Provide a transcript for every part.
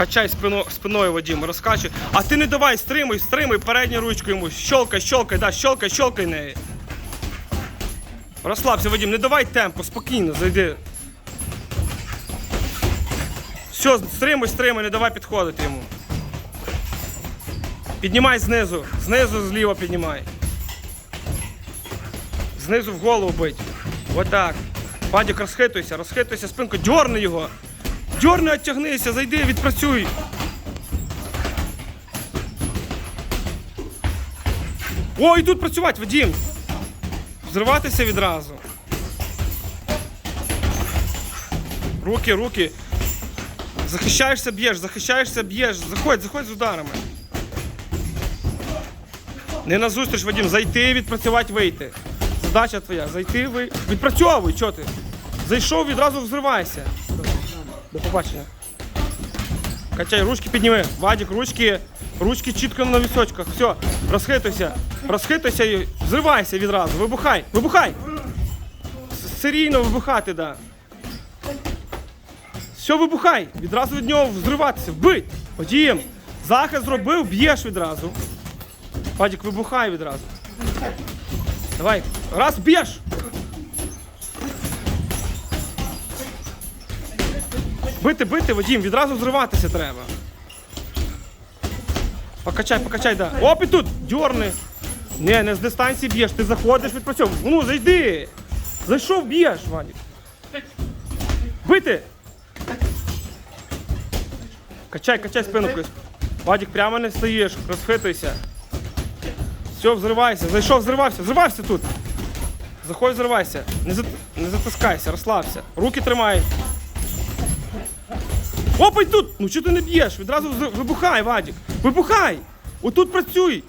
Качай спино, спиною, Вадим, розкачуй. А ти не давай, стримуй, стримуй передню ручку йому. Щелкай, щелкай, да, щелкай, щелкай неї. Розслабся, Вадим, не давай темпу, спокійно, зайди. Все, стримуй, стримуй, не давай підходити йому. Піднімай знизу, знизу зліва піднімай. Знизу в голову бить. Отак. Вадик, розхитуйся, розхитуйся спинку, дьорни його. Дьорни, оттягнися, зайди, відпрацюй. О, йдуть працювати, Вадим. Зриватися відразу. Руки, руки. Захищаєшся, б'єш, захищаєшся, б'єш. Заходь, заходь з ударами. Не на зустріч, Вадим, зайти, відпрацювати, вийти. Задача твоя, зайти, ви... Відпрацьовуй, чого ти? Зайшов, відразу взривайся. До побачення. Качай, ручки підніми. Вадик, ручки, ручки чітко на вісочках. Все, розхитуйся. Розхитуйся і взривайся відразу. Вибухай, вибухай! Серійно вибухати, да. Все, вибухай! Відразу від нього взриватися. Вбить! Водієм! Захист зробив, б'єш відразу. Вадик, вибухай відразу. Давай. Раз, б'єш! Бити, бити, Вадим, відразу взриватися треба. Покачай, покачай, да. Оп, і тут! Дьорни. Не, не з дистанції б'єш, ти заходиш, відпрацьовуєш. Ну, зайди! Зайшов, б'єш, Вадик. Бити! Качай, качай спину. Крис. Вадик, прямо не стоїш, розхитуйся. Все, взривайся. Зайшов, взривався, взривався тут. Заходь, взривайся. Не, за... не затискайся, розслабся. Руки тримай. Опа, й тут! Ну чого ти не б'єш? Відразу вибухай, Вадик. Вибухай! Отут працюй!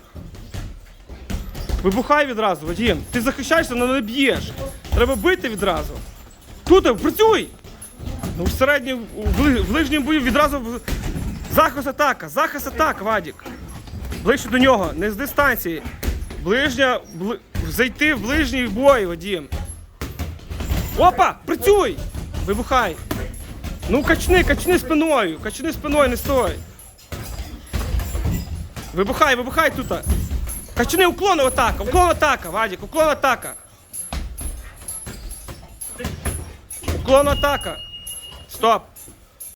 Вибухай відразу, Вадим. Ти захищаєшся, але не б'єш. Треба бити відразу. Тут працюй! Ну, в середньому, в ближньому бою відразу захист атака, захист атака, Вадик. Ближче до нього, не з дистанції. Ближня, бли... зайти в ближній бой, Вадим. Опа! Працюй! Вибухай! Ну качни, качни спиною, качни спиною, не стой. Вибухай, вибухай тут. Качни уклон атака, уклон атака, Вадик, уклон атака. Уклон атака. Стоп.